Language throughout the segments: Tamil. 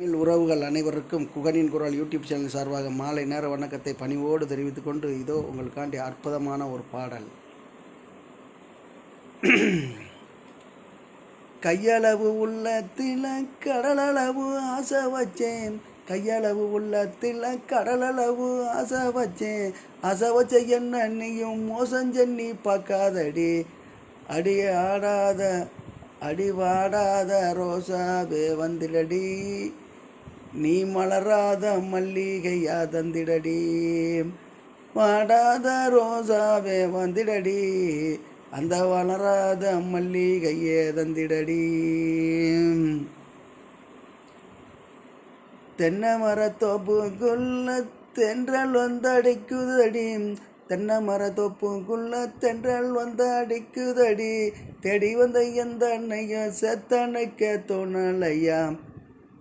தமிழ் உறவுகள் அனைவருக்கும் குகனின் குரல் யூடியூப் சேனல் சார்பாக மாலை நேர வணக்கத்தை பணிவோடு தெரிவித்துக் கொண்டு இதோ உங்களுக்காண்டி அற்புதமான ஒரு பாடல். கையளவு உள்ளத்தில் கடலளவு ஆசை வச்சேன். கையளவு உள்ளத்தில் கடலளவு ஆசை வச்சேன். ஆசை வச்ச என்ன நீயும் மோசம் சென்னி பார்க்காதடி. அடி ஆடாத அடி வாடாத ரோசாவே வந்திடடி நீ மலராத மல்லிகையா தந்திடடி. வாடாத ரோசாவே வந்திடடி. அந்த வளராத மல்லிகையே தந்திடடி. தென்னை மரத்தோப்புக்குள்ள தென்றல் வந்து அடிக்குதடி தென்னை மரத்தோப்புக்குள்ள தென்றல் வந்து அடிக்குதடி தேடி வந்த எந்த அன்னையும் செத்தனைக்க தோணலையா.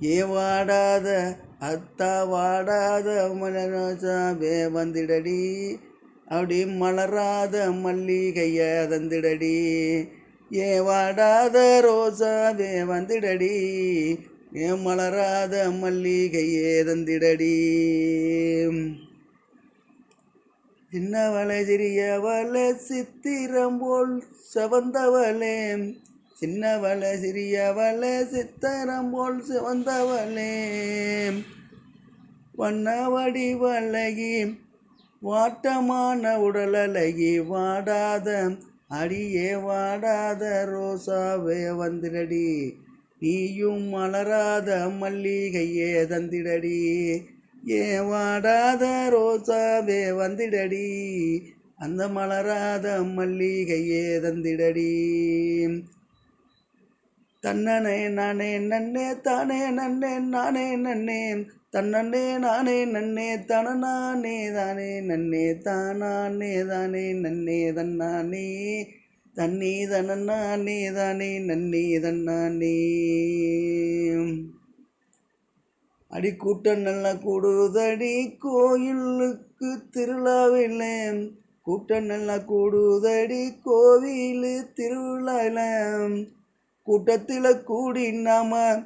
ஏ வாடாத அத்தா வாடாத மலராசாவே வந்திடடி. அப்படி மலராத மல்லிகைய தந்திடடி. ஏ வாடாத ரோசாவே வந்திடடி. ஏ மலராத மல்லிகையே தந்திடடி. சின்னவளை சிறியவளை சித்திரம் போல் செவந்தவளே சின்னவளை சிறியவளை சித்தரம் போல் சிவந்தவளே. வண்ண வடிவழகி வாட்டமான உடலழகி வாடாத அடியே வாடாத ரோசாவே வந்திரடி நீயும் மலராத மல்லிகையே தந்திடடி. ஏ வாடாத ரோசாவே வந்திடடி. அந்த மலராத மல்லிகையே தந்திடடி. தன்னனே நானே நன்னே தானே நன்னே நானே நன்னே. தன்னன்னே நானே நன்னே தன நானே தானே நன்னே தானே தானே நன்னே தன்னானே. தன்னே தனநானே தானே நன்னே தன்னானே. அடி கூட்டம் நல்லா கூடுதடி கோயிலுக்கு திருவிழாவில். கூட்டம் நல்லா கூடுதடி கோவில் திருவிழாவில். கூட்டத்தில் கூடி நாம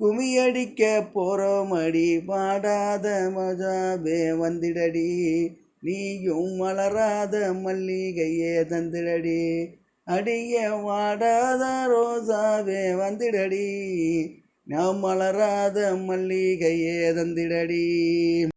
குமியடிக்க போகிறோம் அடி பாடாத மஜாபே வந்திடடி. நீயும் மலராத மல்லிகையே தந்திடடி. அடிய வாடாத ரோசாவே வந்திடடி. நாம் மலராத மல்லிகையே தந்திடடி.